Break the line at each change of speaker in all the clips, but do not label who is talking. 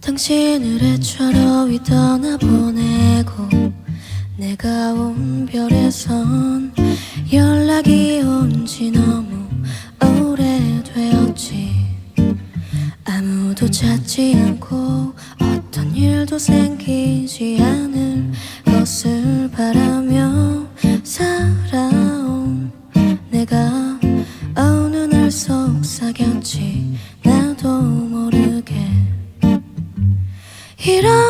당신을 애처로이 떠나보내고 내가 온 별에선 연락이 온 지 너무 오래되었지. 아무도 찾지 않고 어떤 일도 생기지 않을 것을 바라 It all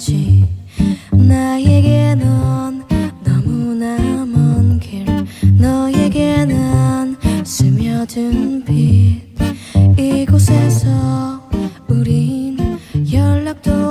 왠지. 나에게 넌 너무나 먼 길 너에게 난 스며든 빛. 이곳에서 우린 연락도